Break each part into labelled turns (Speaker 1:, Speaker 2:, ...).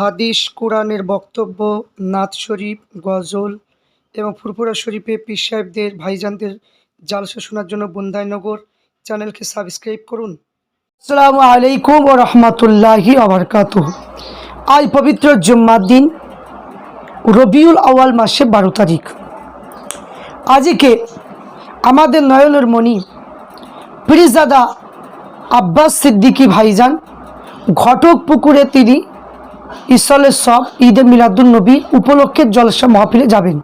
Speaker 1: হাদিস, কোরআনের বক্তব্য, নাত শরীফ, গজল এবং ফুরফুরা শরীফে পীর সাহেবদের, ভাইজানদের জালসা শোনার জন্য বন্দাইনগর চ্যানেলকে সাবস্ক্রাইব করুন। আসসালামু আলাইকুম ও রহমতুল্লাহি আবরকাত আজ পবিত্র জুম্মার দিন, রবিউল আওয়াল মাসে বারো তারিখ। আজকে আমাদের নয়নের মণি পিরিজাদা আব্বাস সিদ্দিকী ভাইজান, ঘটক পুকুরে তিনি ইসলের সব ঈদে মিলাদুল নবী উপলক্ষে জলসা মহাফিলে যাবেন।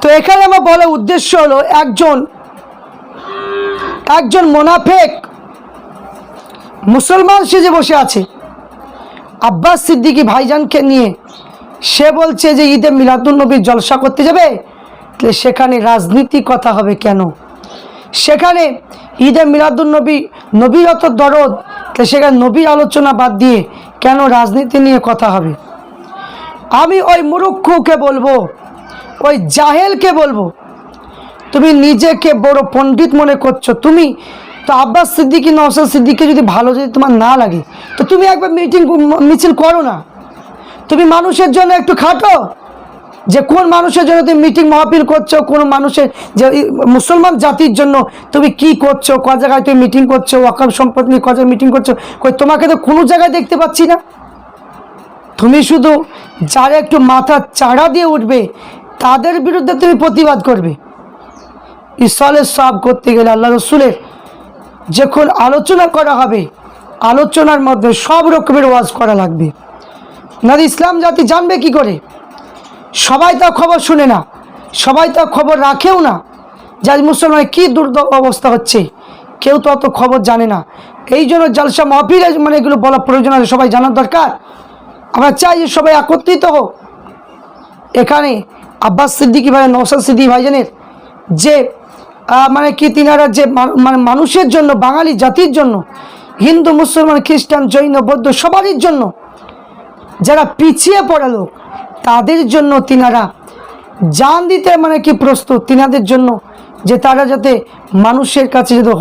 Speaker 1: তো এখানে আমার বলার উদ্দেশ্য হলো একজন একজন মোনাফেক মুসলমান সেজে বসে আছে। আব্বাস সিদ্দিকী ভাইজানকে নিয়ে সে বলছে যে ঈদে মিলাদুল নবীর জলসা করতে যাবে, তাহলে সেখানে রাজনীতি কথা হবে কেন? সেখানে ঈদে মিলাদুল নবী নবীর অত দরদ তাহলে সেখানে নবীর আলোচনা বাদ দিয়ে কেন রাজনীতি নিয়ে কথা হবে? আমি ওই মুরুক্ষুকে বলব, ওই জাহেলকে বলব, তুমি নিজেকে বড় পণ্ডিত মনে করছ। তুমি তো আব্বাস সিদ্দিকি নওসাদ সিদ্দিকি যদি ভালো যদি তোমার না লাগে, তো তুমি একবার মিটিং, মিছিল করো না। তুমি মানুষের জন্য একটু খাটো। যে কোন মানুষের জন্য তুমি মিটিং মহাপিল করছ, কোন মানুষের যে মুসলমান জাতির জন্য তুমি কি করছ ক জায়গায় তুমি মিটিং করছ ওয়াকাম সম্পদ নিয়ে ক জায়গায় মিটিং করছ, কই তোমাকে তো কোনো জায়গায় দেখতে পাচ্ছি না। তুমি শুধু যারা একটু মাথা চাড়া দিয়ে উঠবে, তাদের বিরুদ্ধে তুমি প্রতিবাদ করবে। ইসলের সব করতে গেলে আল্লাহ রসুলের যখন আলোচনা করা হবে, আলোচনার মধ্যে সব রকমের ওয়াজ করা লাগবে। না ইসলাম জাতি জানবে কি করে? সবাই তো খবর শুনে না, সবাই তো খবর রাখেও না যে আজ মুসলমানের কী দুর্দ অবস্থা হচ্ছে। কেউ তো অত খবর জানে না। এই জন্য জালসা মহাফির মানে এগুলো বলা প্রয়োজন আছে, সবাই জানার দরকার। আমরা চাই যে সবাই একত্রিত হোক। এখানে আব্বাস সিদ্দিকি ভাই নৌসাদ সিদ্দিকী ভাইজানের যে মানে কি তিনারা যে মানে মানুষের জন্য, বাঙালি জাতির জন্য, হিন্দু, মুসলমান, খ্রিস্টান, জৈন, বৌদ্ধ সবারই জন্য যারা পিছিয়ে পড়া লোক তাদের জন্য তিনারা জান দিতে মানে কি প্রস্তুত? তিনাদের জন্য যে তারা যাতে মানুষের কাছে যদি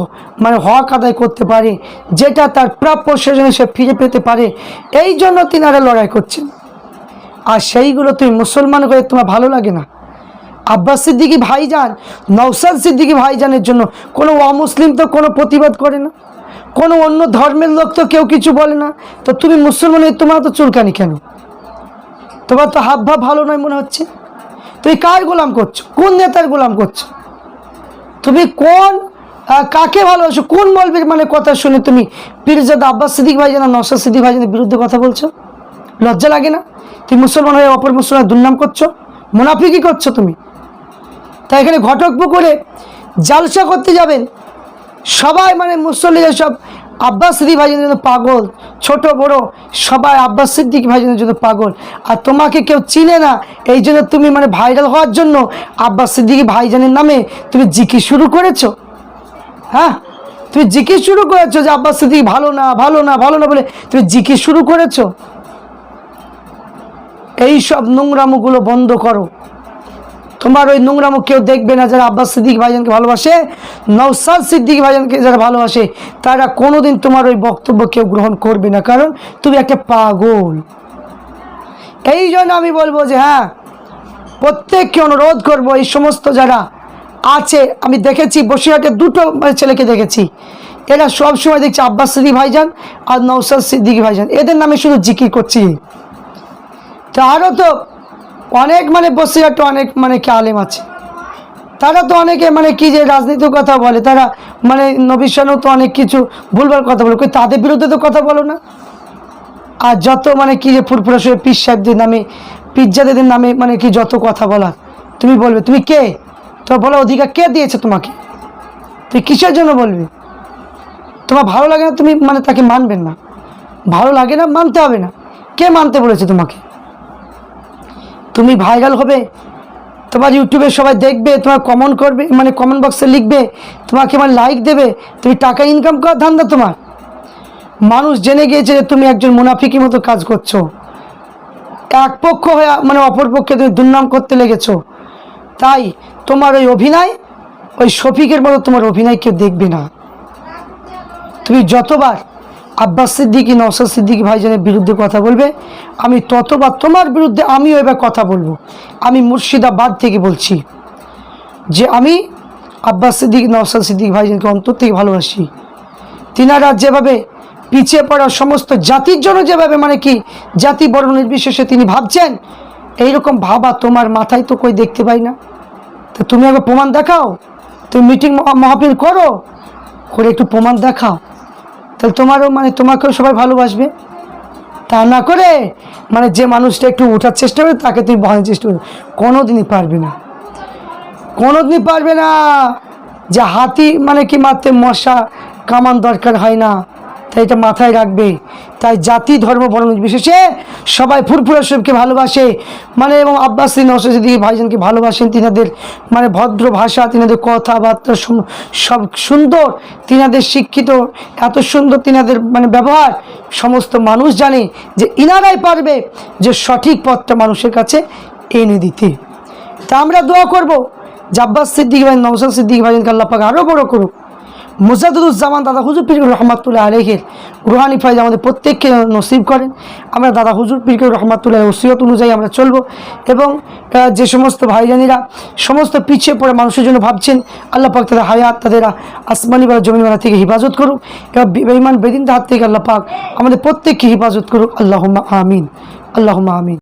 Speaker 1: মানে হক আদায় করতে পারে, যেটা তার প্রাপ্য সেজন্য সে ফিরে পেতে পারে, এই জন্য তিনারা লড়াই করছেন। আর সেইগুলো তুমি মুসলমান করে তোমার ভালো লাগে না। আব্বাস সিদ্দিকি ভাইজান নওসাদ সিদ্দিকি ভাইজানের জন্য কোনো অমুসলিম তো কোনো প্রতিবাদ করে না, কোনো অন্য ধর্মের লোক তো কেউ কিছু বলে না। তো তুমি মুসলমান হয়ে তোমার তো চুলকানি কেন? তোমার তো হাব ভাব ভালো নয় মনে হচ্ছে? তুমি কার গোলাম করছ? কোন নেতার গোলাম করছ? তুমি কোন কাকে ভালোবাসো? কোন বলবে মানে কথা শুনে তুমি পীরজাদা আব্বাস সিদ্দিক ভাইজান আর নওসাদ সিদ্দিক ভাইজানের বিরুদ্ধে কথা বলছো? লজ্জা লাগে না? তুমি মুসলমান হয়ে অপর মুসলমান দুর্নাম করছ? মুনাফিকি করছ তুমি? তাই এখানে ঘটক পুকুরে জালসা করতে যাবেন। সবাই মানে মুসল্লিরা সব আব্বাস সিদ্দিক ভাইজানের জন্য পাগল, ছোট, বড়, সবাই আব্বাস সিদ্দিক ভাইজানের জন্য পাগল। আর তোমাকে কেউ চিনে না, এই জন্য তুমি মানে ভাইরাল হওয়ার জন্য আব্বাস সিদ্দিকি ভাইজানের নামে তুমি জিকি শুরু করেছ। হ্যাঁ? তুমি জিকি শুরু করেছ যে আব্বাস সিদ্দিক ভালো না ভালো না ভালো না বলে তুমি জিকি শুরু করেছ। এই সব নোংরামুগুলো বন্ধ করো। তোমার ওই নোংরামু কেউ দেখবে না যারা আব্বাস সিদ্দিক ভাইজানকে ভালোবাসে নওসাদ সিদ্দিক ভাইজানকে যারা ভালোবাসে, তারা কোনোদিন তোমার ওই বক্তব্য কেউ গ্রহণ করবে না। কারণ তুমি একটা পাগল। এই জন্য আমি বলব যে হ্যাঁ প্রত্যেককে অনুরোধ করব এই সমস্ত যারা আছে, আমি দেখেছি, বসিরহাটে দুটো মানে ছেলেকে দেখেছি। এরা সব সময় দেখছি আব্বাস সিদ্দিক ভাইজান আর নৌসাদ সিদ্দিক ভাইজান। এদের নামে শুধু জিকির করছি। তো আরও তো অনেক মানে বসিরহাটে অনেক মানে কি আলেম আছে। তারা তো অনেকে মানে কি যে রাজনীতির কথা বলে, তারা মানে নবিসানও তো অনেক কিছু ভুলবার কথা বলে কই তাদের বিরুদ্ধে তো কথা বলো না। আর যত মানে কি যে ফুরফুরা সহ পিস সাহেবদের নামে, পিজ্জাদের নামে মানে কি যত কথা বলা, তুমি বলবে, তুমি কে? তো বলা অধিকার কে দিয়েছে তোমাকে? তুই কিসের জন্য বলবি? তোমার ভালো লাগে না, তুমি মানে তাকে মানবেন না। ভালো লাগে না, মানতে হবে না। কে মানতে বলেছে তোমাকে? তুমি ভাইরাল হবে। তোমার ইউটিউবে সবাই দেখবে, তোমার কমেন্ট করবে মানে কমেন্ট বক্সে লিখবে, তোমাকে আমার লাইক দেবে, তুমি টাকা ইনকাম করার ধান্দা তোমার। মানুষ জেনে গিয়েছে যে তুমি একজন মুনাফিকি মতো কাজ করছ। এক পক্ষ হয়ে মানে অপর পক্ষে তুমি দুর্নাম করতে লেগেছো। তাই তোমার ওই অভিনয়, ওই শফিকের মতো তোমার অভিনয় কেউ দেখবে না। তুমি যতবার আব্বাস সিদ্দিকি নওসাদ সিদ্দিকি ভাইজানের বিরুদ্ধে কথা বলবে। আমি ততবার তোমার বিরুদ্ধে আমিও এবার কথা বলব। আমি মুর্শিদাবাদ থেকে বলছি যে আমি আব্বাস সিদ্দিক নওসাদ সিদ্দিক ভাইজানকে অন্তর থেকে ভালোবাসি। তিনারা যেভাবে পিছিয়ে পড়া সমস্ত জাতির জন্য যেভাবে মানে কি জাতি বর্ণ নির্বিশেষে তিনি ভাবছেন, এইরকম ভাবা তোমার মাথায় তো কই দেখতে পাই না। তো তুমি আগে প্রমাণ দেখাও, তুমি মিটিং মাহফিল করো, করে একটু প্রমাণ দেখাও। তাহলে তোমারও মানে তোমাকেও সবাই ভালোবাসবে। তা না করে মানে যে মানুষটা একটু ওঠার চেষ্টা করে তাকে তুমি বহানোর চেষ্টা করবে। কোনো দিনই পারবে না। কোনো দিনই পারবে না যে হাতি মানে কি মারতে মশা কামান দরকার হয় না। তাই এটা মাথায় রাখবে। তাই জাতি, ধর্ম, বর্ণ বিশেষে সবাই ফুরফুরা শরীফকে ভালোবাসে। মানে এবং আব্বাসী নসদি ভাইজানকে ভালোবাসেন, তিনাদের মানে ভদ্র ভাষা, তিনাদের কথাবার্তা সব সুন্দর, তিনাদের শিক্ষিত, এত সুন্দর তিনাদের মানে ব্যবহার, সমস্ত মানুষ জানে যে ইনারাই পারবে যে সঠিক পথটা মানুষের কাছে এনে দিতে। তা আমরা দোয়া করব যে আব্বাস সিদ্দিক ভাই নৌসাদ সিদ্দিক ভাইকে আল্লাহ পাক আরও বড় করুক। মুজাদুজ্জামান দাদা হুজুর পীর রহমাতুল্লাহ আলহের রুহানি ফাইজ আমাদের প্রত্যেককে নসিব করেন। আমরা দাদা হুজুর পীরকে রহমাতুল্লাহ ওসিয়ত অনুযায়ী আমরা চলব এবং যে সমস্ত ভাইজানিরা সমস্ত পিছিয়ে পড়ে মানুষের জন্য ভাবছেন, আল্লাহ পাক তাদের হায়াত, তাদের আসমানি বা জমিন বেলা থেকে হেফাজত করুক। এবং বেইমান বেদিনদের হাত থেকে আল্লাহ পাক আমাদের প্রত্যেককে হেফাজত করুক। আল্লাহ আমিন। আল্লাহ আমিন।